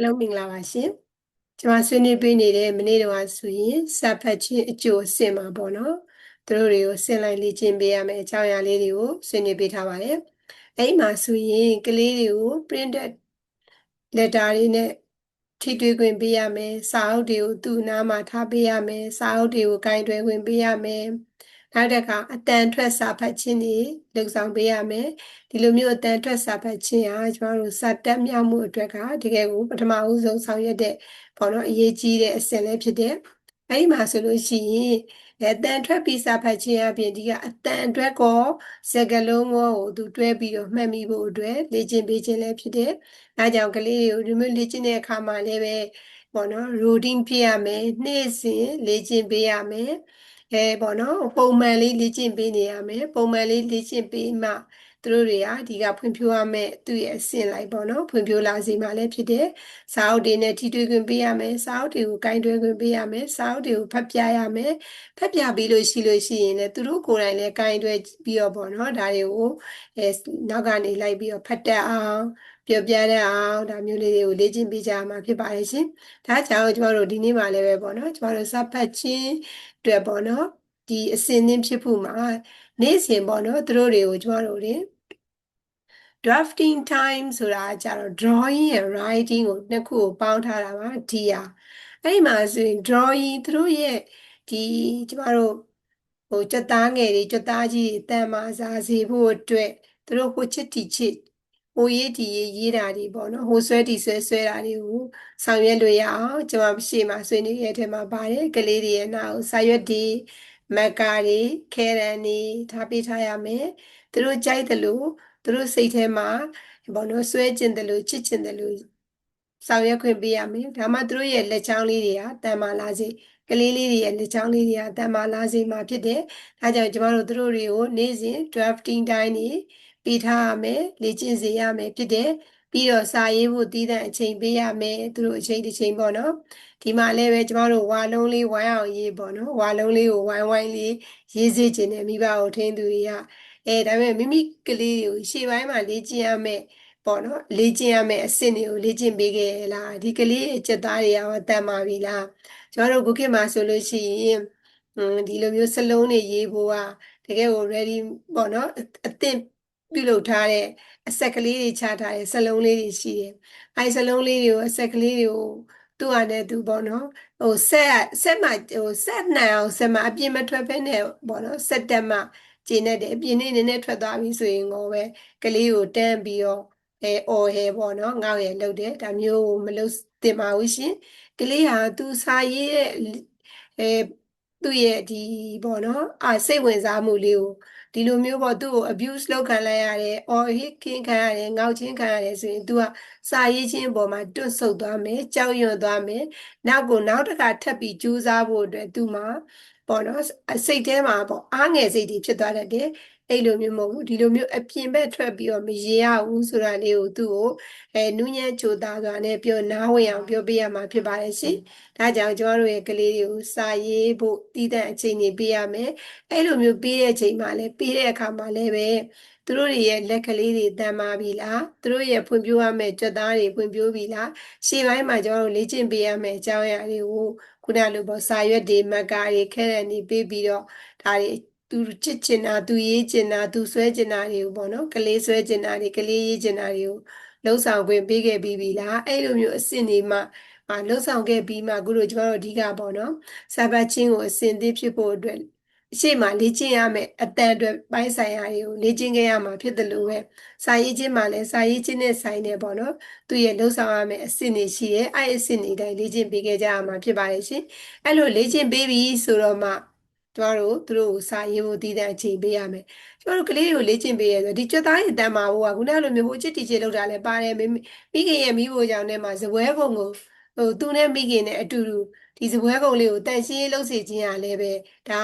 အားလုံးမင်္ဂလာပါရှင်ကျွန်မဆွေးနွေးပေးနေတဲ့မနေ့တုန်းကဆိုရင်စာဖတ်ခြင်းအကျိုးအဆင့်မှာပေါ့နော်သူတို့တွေကိုဆင့်လိုက်လေ့ကျင့်ပေးရမယ်အကြောင်းအရာလေးတွေကိုဆွေးနွေးပေးထားပါတယ်အဲ့မှာဆိုရင်ကလေးတွေကို printed letter တွေနဲ့ထိတွေ့ခွင့်ပေးရမယ်စာအုပ်တွေကိုသူ့နားမှာထားပေးရမယ်စာအုပ်တွေကိုကင်တွယ်ခွင့်ပေးရမယ် နောက်တစ်ခါအတန်ထွက်စာဖတ်ခြင်းတွေလှုပ်ဆောင်ပေးရမယ်ဒီလိုမျိုးအတန်ထွက်စာဖတ်ခြင်းဟာကျမတို့စာတက်မြောက်မှုအတွက်ကတကယ်ကိုပထမဦးဆုံးဆောင်ရွက်တဲ့ပေါ့နော်အရေးကြီးတဲ့အဆင့်လေးဖြစ်တဲ့အဲဒီမှာဆိုလို့ရှိရင်အတန်ထွက်ပြီးစာဖတ်ခြင်းအပြင်ဒီကအတန်အတွက်ကောစကလုံးကိုသူတွဲပြီးတော့မှတ်မိဖို့အတွက်လေ့ကျင့်ပေးခြင်းလည်းဖြစ်တယ်။ဒါကြောင့်ကလေးတွေကိုဒီမျိုးလေ့ကျင့်တဲ့အခါမှာလည်းပဲပေါ့နော် routine ဖြစ်ရမယ်။နေ့စဉ်လေ့ကျင့်ပေးရမယ်။ အဲပေါ့နော်ပုံမှန်လေးလေ့ကျင့်ပေးနေရမယ်ပုံမှန်လေးလေ့ကျင့်ပေးမှ သူတို့တွေကဒီကဖွံ့ဖြိုးရမယ်သူ့ရဲ့အဆင့်လိုက်ပေါ့နော်ဖွံ့ဖြိုးလာစေမှလည်းဖြစ်တယ်စာအုပ်တွေနဲ့ထိတွေ့ခွင့်ပေးရမယ်စာအုပ်တွေကိုကင်တွဲခွင့်ပေးရမယ်စာအုပ်တွေကိုဖတ်ပြရမယ်ဖတ်ပြပြီးလို့ရှိလို့ရှိရင်လည်းသူတို့ကိုယ်တိုင်လည်းကင်တွဲပြီးတော့ပေါ့နော်ဒါတွေကိုအဲနောက်ကနေလိုက်ပြီးတော့ဖတ်တတ်အောင်ပြောပြတဲ့အောင်ဒါမျိုးလေးတွေကိုလေ့ကျင့်ပေးကြမှာဖြစ်ပါတယ်ရှင်။ဒါကြောင့်ကျမတို့ဒီနေ့မှလည်းပဲပေါ့နော်ကျမတို့စဖတ်ခြင်းအတွက်ပေါ့နော်ဒီအစင်းသင်းဖြစ်ဖို့မှာ နေ့စဉ်ပေါ့နော်သူတို့တွေကိုကျမတို့တွေ drafting time ဆိုတာကြတော့ drawing and writing ကိုနှစ်ခုကိုပေါင်းထားတာပါဒီဟာအဲ့ဒီမှာဆိုရင် drawing သူတို့ရဲ့ဒီကျမတို့ဟိုကြက်သားငယ်တွေကြက်သားကြီးတန်မာစားစေဖို့အတွက်သူတို့ဟိုချစ်တီချစ်ဟိုရေးတီရေးရေးတာတွေပေါ့နော်ဟိုဆွဲတီဆွဲဆွဲတာတွေကိုဆောင်ရွက်လို့ရအောင်ကျွန်မရှေ့မှာဆွေးနွေးရတဲ့ထဲမှာပါတယ်ကလေးတွေရဲ့နောက်စာရွက်တွေ မက်ကာတွေခဲရန်တွေထားပေးထားရမယ်သူတို့ကြိုက်တယ်လို့သူတို့စိတ်ထဲမှာဘောနော်ဆွဲကျင်တယ်လို့ချစ်ကျင်တယ်လို့ဆောင်ရွက်ခွင့်ပေးရမယ်ဒါမှသူတို့ရဲ့လက်ချောင်းလေးတွေကတန်မာလာစေကလေးလေးတွေရဲ့လက်ချောင်းလေးတွေကတန်မာလာစေမှာဖြစ်တယ်ဒါကြောင့်ကျမတို့သူတို့တွေကိုနေ့စဉ် drafting တိုင်းနေပေးထားရမယ်လေ့ကျင့်စေရမယ်ဖြစ်တယ်ပြီးတော့စာရေးဖို့တည်တဲ့အချိန်ပေးရမယ်သူတို့အချိန်တစ်ချိန်ပေါ့နော် ဒီမှာလည်းပဲကျမတို့ဝါလုံးလေးဝိုင်းအောင်ရေးပေါ့နော်ဝါလုံးလေးကိုဝိုင်းဝိုင်းလေးရေးစေခြင်းနဲ့မိဘကိုထိန်းသူတွေကအဲဒါပေမဲ့မိမိကလေးတွေကိုရှေ့ပိုင်းမှာလေ့ကျင့်ရမယ်ပေါ့နော်လေ့ကျင့်ရမယ်အဆင့်တွေကိုလေ့ကျင့်ပေးခဲ့လားဒီကလေးရဲ့စက်သားတွေရောတန်ပါပြီလားကျမတို့ခုခေတ်မှာဆိုလို့ရှိရင်ဒီလိုမျိုးစလုံးတွေရေးဖို့ကတကယ်ကို ready ပေါ့နော်အသင့်ပြုလုပ်ထားတဲ့အဆက်ကလေးတွေချထားတဲ့စလုံးလေးတွေရှိတယ်အဲစလုံးလေးတွေကိုအဆက်ကလေးတွေကို သူ့ဟာနဲ့သူပေါ့နော်ဟိုဆက်ဆက်မှဟိုဆက်နိုင်အောင်ဆက်မှအပြင်မထွက်ဖဲနဲ့ပေါ့နော်ဆက်တက်မှကျင်းနေတယ်အပြင်နေနည်းနည်းထွက်သွားပြီဆိုရင်ကိုပဲကလေးကိုတန်းပြီးတော့အဲအော်ဟဲပေါ့နော်ငေါ့ရဲလှုပ်တယ်ဒါမျိုးမလုပ်တင်ပါဘူးရှင်ကလေးဟာသူစာရေးတဲ့အဲသူ့ရဲ့ဒီပေါ့နော်အာစိတ်ဝင်စားမှုလေးကို ဒီလိုမျိုးပေါ့သူ့ကို abuse လုပ်ခံလိုက်ရတယ်။ or ဟစ်ခင်းခံရတယ်ငေါက်ချင်းခံရတယ်ဆိုရင် तू ကစာရေးခြင်းအပေါ်မှာတွန့်ဆုတ်သွားမယ်ကြောက်ရွံ့သွားမယ်နောက်ကိုနောက်တစ်ခါထပ်ပြီးကြိုးစားဖို့အတွက် तू မှာပေါ့နော်စိတ်ထဲမှာပေါ့အားငယ်စိတ်တွေဖြစ်သွားတတ်တယ် အဲ့လိုမျိုးမဟုတ်ဘူးဒီလိုမျိုးအပြင်ဘက်ထွက်ပြီးတော့မရေရဘူးဆိုတာလေးကိုသူ့ကိုအဲနူးညံ့ချိုသားစွာနဲ့ပြောနားဝင်အောင်ပြောပြရမှာဖြစ်ပါတယ်ရှင်ဒါကြောင့်ကျွန်တော်တို့ရဲ့ကလေးတွေကိုစာရေးဖို့တည်တဲ့အချိန်တွေပေးရမယ်အဲ့လိုမျိုးပေးတဲ့အချိန်မှာလည်းပေးတဲ့အခါမှာလည်းပဲသူတို့တွေရဲ့လက်ကလေးတွေတန်မာပြီလားသူတို့ရဲ့ဖွံ့ဖြိုးရမယ့်ကြွက်သားတွေဖွံ့ဖြိုးပြီလားရှေ့ပိုင်းမှာကျွန်တော်တို့လေ့ကျင့်ပေးရမယ့်အကြောင်းအရာတွေကိုခုနလိုပေါ့စာရွက်တွေမက်ကာတွေခဲရန်တွေပေးပြီးတော့ဒါတွေ သူချစ်ချင်တာသူရေးချင်တာသူဆွဲချင်တာတွေကိုပေါ့နော်ကလေးဆွဲချင်တာတွေကလေးရေးချင်တာတွေကိုလှုပ်ဆောင်ခွင့်ပေးခဲ့ပြီးပြီလားအဲ့လိုမျိုးအဆင့်တွေမှလှုပ်ဆောင်ခဲ့ပြီးမှအခုတို့ကျွန်တော်တို့အဓိကပေါ့နော်စာပတ်ချင်းကိုအဆင့်သစ်ဖြစ်ဖို့အတွက်အရှိမလေ့ကျင့်ရမယ်အတန်အတွက်ပိုင်းဆိုင်ရာတွေကိုလေ့ကျင့်ခဲ့ရမှာဖြစ်တယ်လို့ပဲစာရေးခြင်းမှာလည်းစာရေးခြင်းနဲ့ဆိုင်တယ်ပေါ့နော်သူရဲ့လှုပ်ဆောင်ရမယ်အဆင့်တွေရှိရဲ့အဲ့အဆင့်တွေတိုင်းလေ့ကျင့်ပေးခဲ့ကြရမှာဖြစ်ပါတယ်ရှင်အဲ့လိုလေ့ကျင့်ပေးပြီးဆိုတော့မှ ကျမတို့သူတို့ကိုစာရေးဖို့တည်တဲ့အချိန်ပေးရမယ်ကျမတို့ကလေးတွေကိုလေ့ကျင့်ပေးရဆိုဒီကြွသားရင်တန်မာဖို့ကခုနလိုမျိုးဟိုချစ်တီချစ်လောက်တာလည်းပါတယ်မိခင်ရဲ့မိဖို့ကြောင့်နဲ့မှာဇပွဲပုံကိုဟိုသူနဲ့မိခင်နဲ့အတူတူဒီဇပွဲပုံလေးကိုတန်ရှင်းလုပ်စေခြင်းရလည်းပဲဒါ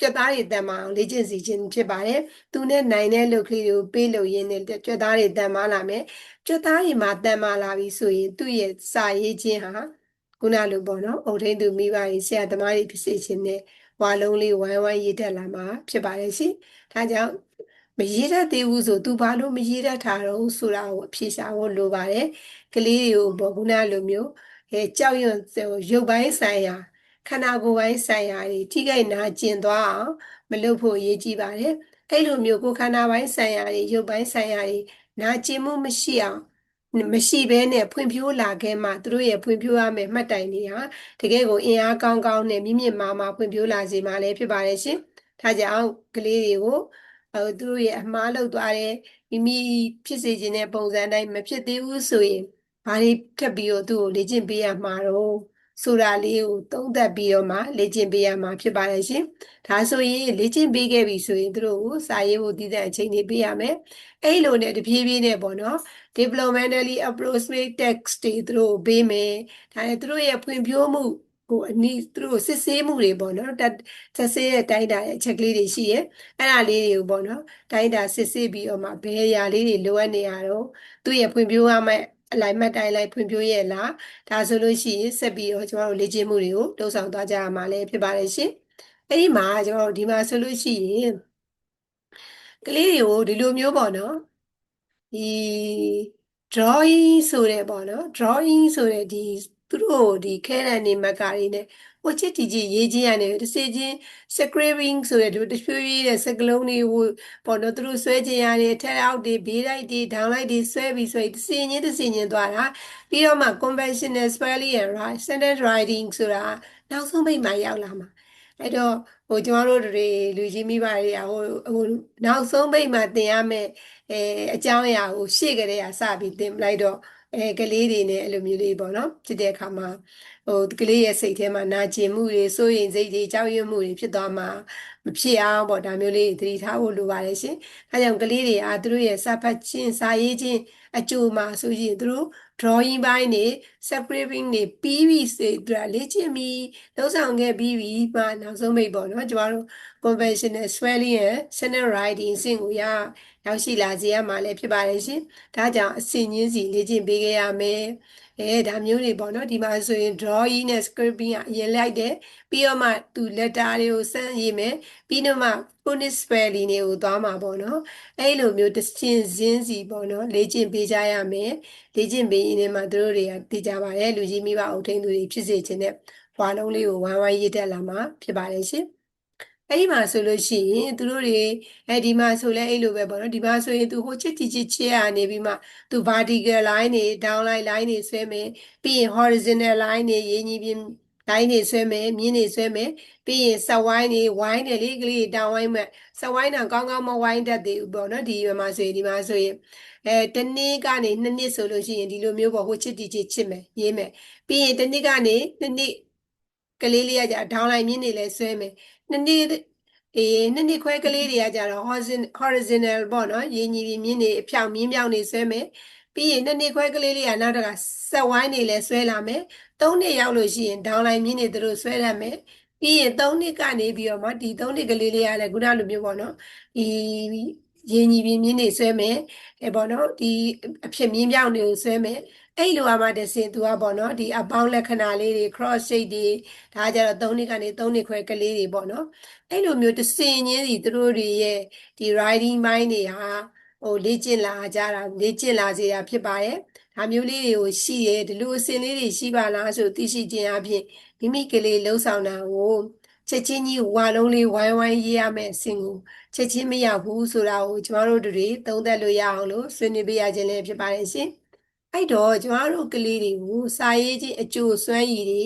ကြွသားတွေတန်မာအောင်လေ့ကျင့်စီခြင်းဖြစ်ပါတယ်သူနဲ့နိုင်တဲ့လုပ်ကလေးတွေကိုပေးလို့ရင်းနဲ့ကြွသားတွေတန်မာလာမယ်ကြွသားတွေမှာတန်မာလာပြီဆိုရင်သူ့ရဲ့စာရေးခြင်းဟာ ခုနလိုပေါ့နော်အုတ်ထိန်သူမိဘကြီးဆရာသမားတွေဖြစ်စေခြင်းနဲ့ဝါလုံးလေးဝိုင်းဝိုင်းရေးတက်လာမှာဖြစ်ပါတယ်ရှင်ဒါကြောင့်မရေးတတ်သေးဘူးဆို तू ဘာလို့မရေးတတ်တာတော့ဆိုတာကိုအဖြေရှာဖို့လိုပါတယ်ကလေးတွေကိုပေါ့ခုနလိုမျိုးအဲကြောက်ရွံ့ရုပ်ပိုင်းဆိုင်ရာခန္ဓာကိုယ်ပိုင်းဆိုင်ရာတွေထိခိုက်နာကျင်သွားအောင်မလုပ်ဖို့အရေးကြီးပါတယ်အဲ့လိုမျိုးကိုယ်ခန္ဓာပိုင်းဆိုင်ရာတွေရုပ်ပိုင်းဆိုင်ရာတွေနာကျင်မှုမရှိအောင် မရှိဘဲနဲ့ဖွံ့ဖြိုးလာခဲ့မှသူတို့ရဲ့ဖွံ့ဖြိုးရမယ့်မှတ်တိုင်တွေဟာတကယ်ကိုအင်အားကောင်းကောင်းနဲ့မြင့်မြင့်မားမားဖွံ့ဖြိုးလာစေမှာလည်းဖြစ်ပါတယ်ရှင်။ဒါကြောင့်ကလေးတွေကိုအဲသူတို့ရဲ့အမှားလုပ်သွားတဲ့မိမိဖြစ်စေခြင်းတဲ့ပုံစံတိုင်းမဖြစ်သေးဘူးဆိုရင်ဘာတွေထပ်ပြီးတော့သူ့ကိုလေ့ကျင့်ပေးရမှာတော့ ဆိုတာလေးကိုသုံးသပ်ပြီးတော့မှလေ့ကျင့်ပေးရမှာဖြစ်ပါတယ်ရှင်။ဒါဆိုရင်လေ့ကျင့်ပေးခဲ့ပြီဆိုရင်သူတို့ကိုစာရေးဖို့တည်တဲ့အချိန်တွေပေးရမယ်။အဲ့လိုနဲ့တဖြည်းဖြည်းနဲ့ပေါ့နော် developmentally approximate text တွေသူတို့ပေးမယ်။ဒါနဲ့သူတို့ရဲ့ဖွံ့ဖြိုးမှုဟိုအနည်းသူတို့စစ်ဆေးမှုတွေပေါ့နော်တက်တက်ဆေးရဲ့တိုင်းတာရဲ့အချက်ကလေးတွေရှိရဲ့အဲ့ဒါလေးတွေကိုပေါ့နော်တိုင်းတာစစ်ဆေးပြီးတော့မှဘယ်အရာလေးတွေလိုအပ်နေရတော့သူ့ရဲ့ဖွံ့ဖြိုးရမယ့် အလိုက်မှတ်တိုင်းလိုက်ဖွံ့ဖြိုးရဲ့လားဒါဆိုလို့ရှိရင်ဆက်ပြီးတော့ကျွန်တော်တို့လေ့ကျင့်မှုတွေကိုလှုပ်ဆောင်သွားကြရမှာလည်းဖြစ်ပါတယ်ရှင်အဲ့ဒီမှာကျွန်တော်တို့ဒီမှာဆိုလို့ရှိရင်ကလေးတွေကိုဒီလိုမျိုးပေါ့နော်ဒီ drawing ဆိုတဲ့ပေါ့နော် drawing ဆိုတဲ့ဒီသူတို့ဒီခဲရန်နေမကာတွေနဲ့ ဟိုချစ်တီကြီးရေးချင်းရတယ်တစ်စီချင်း scraping ဆိုတဲ့ဒီတဖြည်းဖြည်းတဲ့စကလုံးတွေဟိုပေါ့နော်သူတို့ဆွဲချင်းရတယ်ထက်အောက်တွေဘေးလိုက်တွေဒေါင်းလိုက်တွေဆွဲပြီးဆွဲတစ်စီချင်းတစ်စီချင်းသွားတာပြီးတော့မှ conventional spelling and writing standard writing ဆိုတာနောက်ဆုံးပိတ်မှရောက်လာမှာအဲ့တော့ဟိုကျမတို့တွေလူကြီးမိဘတွေကဟိုဟိုနောက်ဆုံးပိတ်မှသင်ရမယ့်အဲအကြောင်းအရာကိုရှေ့ကလေးကစပြီးသင်လိုက်တော့ အဲကလေးတွေနဲ့အဲ့လိုမျိုးလေးပေါ့နော်ဖြစ်တဲ့အခါမှာဟိုကလေးရဲ့စိတ်ထဲမှာနာကျင်မှုတွေစိုးရိမ်စိတ်တွေကြောက်ရွံ့မှုတွေဖြစ်သွားမှာမဖြစ်အောင်ပေါ့ဒါမျိုးလေးသတိထားဖို့လိုပါတယ်ရှင်။အဲကြောင့်ကလေးတွေအားသူတို့ရဲ့စာဖတ်ခြင်းစာရေးခြင်းအကျိုးမှာဆိုရင်သူတို့ drawing ပိုင်းနေ scraping နေပြီးပြီစေသူကလေ့ကျင့်ပြီးလုံးဆောင်ခဲ့ပြီးပြီမှနောက်ဆုံးမိတ်ပေါ့နော်ကျမတို့ conventional spelling ရဲ့ standard writing စင်ကိုရရောက်ရှိလာစေရမှာလည်းဖြစ်ပါတယ်ရှင်။ဒါကြောင့်အစဉ်ချင်းစီလေ့ကျင့်ပေးခဲ့ရမယ်။အဲဒါမျိုးတွေပေါ့နော်ဒီမှာဆိုရင် drawing နဲ့ scripting ကအရင်လိုက်တယ်ပြီးတော့မှသူ letter တွေကိုစမ်းရေးမယ်ပြီးတော့မှ phonics spelling တွေကိုသွားမှာပေါ့နော်အဲလိုမျိုးတစ်ချင်းစင်းစီပေါ့နော်လေ့ကျင့်ပေးကြရမယ်လေ့ကျင့်ပေးရင်းနဲ့မှသူတို့တွေကသိကြပါတယ်လူကြီးမိဘအုပ်ထိန်းသူတွေဖြစ်စေခြင်းနဲ့ဘွာလုံးလေးကိုဝိုင်းဝိုင်းရည်တက်လာမှာဖြစ်ပါတယ်ရှင်အဲ့ဒီမှာဆိုလို့ရှိရင်သူတို့တွေအဲဒီမှာဆိုလဲအဲ့လိုပဲပေါ့နော်ဒီမှာဆိုရင်သူဟိုချစ်တီချစ်ချဲရနေပြီးမှသူ vertical line တွေ down line line တွေဆွဲမယ်ပြီးရင် horizontal line တွေရေးညီပြင်း line တွေဆွဲမယ်မြင်းတွေဆွဲမယ်ပြီးရင်ဆက်ဝိုင်းတွေဝိုင်းတယ်လေကလေးတောင်ဝိုင်းမဲ့ဆက်ဝိုင်းတာကောင်းကောင်းမဝိုင်းတတ်သေးဘူးပေါ့နော်ဒီမှာဆိုရင်ဒီမှာဆိုရင်အဲတနေ့ကနေနှစ်နှစ်ဆိုလို့ရှိရင်ဒီလိုမျိုးပေါ့ဟိုချစ်တီချစ်ချစ်မယ်ရေးမယ်ပြီးရင်တနေ့ကနေနှစ်နှစ်ကလေးလေးကじゃဒေါင်းလိုက်မြင်းတွေလည်းဆွဲမယ်နှစ်နှစ်အေးနှစ်နှစ်ခွဲကလေးတွေကကြတော့ horizontal ပေါ့နော်ရင်းညီပြီးမြင်းတွေအဖြောင်မြင်းပြောင်တွေဆွဲမယ်ပြီးရင်နှစ်နှစ်ခွဲကလေးလေးကနောက်တကဆက်ဝိုင်းတွေလည်းဆွဲလာမယ် သုံးနှစ်ရောက်လို့ရှိရင်ဒေါင်းလိုက်မြင်းတွေသူတို့ဆွဲရမယ်ပြီးရင်သုံးနှစ်ကနေပြီးတော့မှဒီသုံးနှစ်ကလေးလေးကလည်းခုနလိုမျိုးပေါ့နော်ဒီရင်းညီပြီးမြင်းတွေဆွဲမယ်အဲပေါ့နော်ဒီအဖြစ်မြင်းပြောင်တွေကိုဆွဲမယ်အဲ့လိုအမှတစင်သူကပေါ့နော်ဒီအပေါင်းလက္ခဏာလေးတွေ cross shape တွေဒါကြတော့၃နှစ်ကနေ၃နှစ်ခွဲကလေးတွေပေါ့နော်အဲ့လိုမျိုးတစင်ချင်းစီသူတို့တွေရဲ့ဒီ riding ပိုင်းတွေဟာဟိုလေ့ကျင့်လာကြတာလေ့ကျင့်လာစေတာဖြစ်ပါတယ် ဒါမျိုးလေးတွေကိုရှိရဲဒီလိုအစင်လေးတွေရှိပါလားဆိုသိရှိခြင်းအပြင်မိမိကလေးလှုပ်ဆောင်တာကိုချက်ချင်းကြီးဝါလုံးလေးဝိုင်းဝိုင်းရေးရမယ်အစင်ကိုချက်ချင်းမရဘူးဆိုတာကိုကျမတို့တွေသုံးသပ်လို့ရအောင်လို့ဆွေးနွေးပေးရခြင်းလည်းဖြစ်ပါတယ်ရှင်အဲ့တော့ကျမတို့ကလေးတွေကိုစာရေးခြင်းအကျိုးစွမ်းရည်တွေ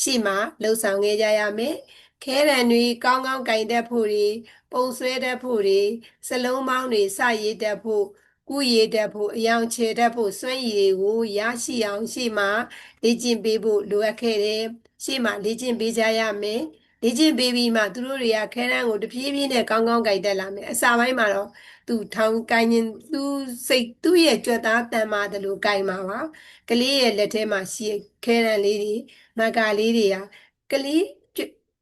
ရှေ့မှာလှုပ်ဆောင်ခဲ့ကြရမယ်ခဲရန်တွေကောင်းကောင်းကင်တတ်ဖို့တွေပုံဆွဲတတ်ဖို့တွေစလုံးပေါင်းတွေစရေးတတ်ဖို့ ကုရည်တတ်ဖို့အယောင်ချေတတ်ဖို့စွမ်းရည်တွေကိုရရှိအောင်ရှေ့မှာလေ့ကျင့်ပေးဖို့လိုအပ်ခဲ့တယ်ရှေ့မှာလေ့ကျင့်ပေးကြရမယ်လေ့ကျင့်ပေးပြီးမှသူတို့တွေကခဲရန်ကိုတပြေးပြေးနဲ့ကောင်းကောင်းကင်တတ်လာမယ်အစာပိုင်းမှာတော့သူထောင်ကိုင်းရင်သူစိတ်သူ့ရဲ့ကြွက်သားတန်ပါတယ်လို့ကိုင်းမှာပါကလေးရဲ့လက်ထဲမှာရှိခဲရန်လေးတွေမကာလေးတွေဟာကလေး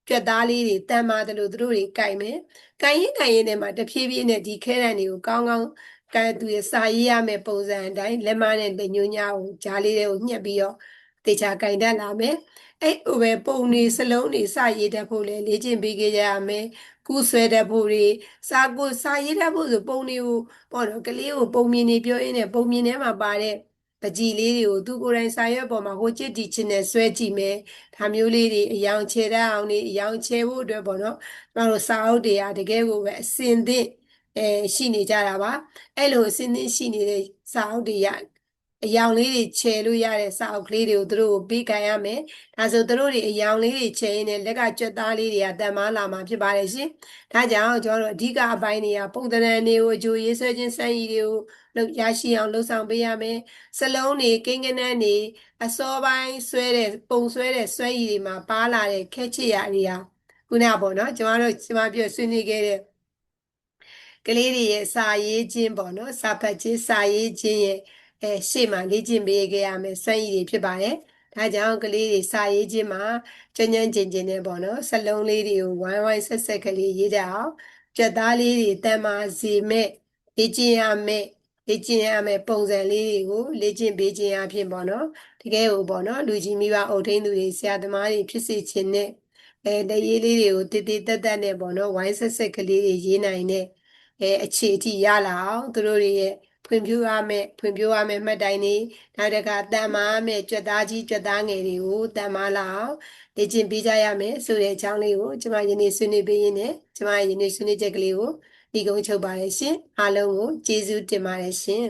ကြွက်သားလေးတွေတန်ပါတယ်လို့သူတို့တွေကိုင်းမယ် ကိုင်းရင်ကိုင်းရင်ထဲမှာတဖြည်းဖြည်းနဲ့ဒီခဲရန်တွေကိုကောင်းကောင်းကဲသူရစာရေးရမယ်ပုံစံအတိုင်းလက်မနဲ့လက်ညှိုးညကိုဂျားလေးတွေကိုညှက်ပြီးတော့တေချာကင်တတ်လာမယ်အဲ့ဟိုပဲပုံနေစလုံးနေစရေးတတ်ဖို့လေလေ့ကျင့်ပေးခဲ့ကြရမယ်ကူးဆွဲတတ်ဖို့တွေစာကိုစာရေးတတ်ဖို့ဆိုပုံတွေကိုပေါ့နော်ကလေးကိုပုံမြင်နေပြောရင်းနဲ့ပုံမြင်ထဲမှာပါတဲ့ ပကြီးလေးတွေကိုသူကိုယ်တိုင်စာရွက်ပေါ်မှာဟိုချစ်တီချင်းနဲ့ဆွဲကြည့်မယ်ဒါမျိုးလေးတွေအယောင်ချေတတ်အောင်နေအယောင်ချေဖို့အတွက်ပေါ့နော်ကျွန်တော်တို့စာအုပ်တွေကတကယ်ကိုပဲအစင်သင့်အဲရှိနေကြတာပါအဲ့လိုအစင်သင့်ရှိနေတဲ့စာအုပ်တွေရ အယောင်လေးတွေခြယ်လို့ရတဲ့စာအုပ်ကလေးတွေကိုသူတို့ကိုပေးခံရမယ်။ဒါဆိုသူတို့တွေအယောင်လေးတွေခြယ်ရင်းနဲ့လက်ကကြွက်သားလေးတွေကတန်မားလာမှာဖြစ်ပါတယ်ရှင်။ဒါကြောင့်ကျွန်တော်တို့အဓိကအပိုင်းတွေကပုံသဏ္ဍာန်တွေကိုအကျိုးရေးဆွဲခြင်းစံရည်တွေကိုလုပ်ရရှိအောင်လှုပ်ဆောင်ပေးရမယ်။စလုံးတွေကိန်းကနန်းတွေအစောပိုင်းဆွဲတဲ့ပုံဆွဲတဲ့ဆွဲရည်တွေမှာပါလာတဲ့ခက်ချစ်ရတွေဟာခုနကပေါ့နော်ကျွန်တော်တို့ကျွန်မပြောဆွေးနွေးခဲ့တဲ့ကလေးတွေရဲ့စာရေးခြင်းပေါ့နော်စာဖတ်ခြင်းစာရေးခြင်းရဲ့ အဲရှေ့မှာလေ့ကျင့်ပေးခဲ့ရမယ်စွမ်းရည်တွေဖြစ်ပါတယ်။ဒါကြောင့်ကလေးတွေစာရေးခြင်းမှာကြွညံ့ကျင်ကျင်နဲ့ပေါ့နော်စလုံးလေးတွေကိုဝိုင်းဝိုင်းဆက်ဆက်ကလေးရေးတတ်အောင်ကြက်သားလေးတွေတန်မာစီမဲ့လေ့ကျင့်ရမယ်လေ့ကျင့်ရမယ်ပုံစံလေးတွေကိုလေ့ကျင့်ပေးခြင်းအဖြစ်ပေါ့နော်တကယ်ကိုပေါ့နော်လူကြီးမိဘအုပ်ထိန်းသူတွေဆရာသမားတွေဖြစ်စေခြင်းနဲ့အဲတရေးလေးတွေကိုတည်တည်တက်တက်နဲ့ပေါ့နော်ဝိုင်းဆက်ဆက်ကလေးတွေရေးနိုင်တဲ့အဲအခြေအထိရလာအောင်သူတို့တွေရဲ့ ဖွံ့ဖြိုးရမယ်ဖွံ့ဖြိုးရမယ်မှတ်တိုင်တွေနောက်တကတန်မာမယ်ကြွက်သားကြီးကြွက်သားငယ်တွေကိုတန်မာလာအောင်လေ့ကျင့်ပေးကြရမယ်ဆိုတဲ့အကြောင်းလေးကိုကျွန်မယနေ့ဆွေးနွေးပေးရင်းနဲ့ကျွန်မယနေ့ဆွေးနွေးချက်ကလေးကိုဒီကုန်းချုပ်ပါတယ်ရှင်အားလုံးကိုကျေးဇူးတင်ပါတယ်ရှင်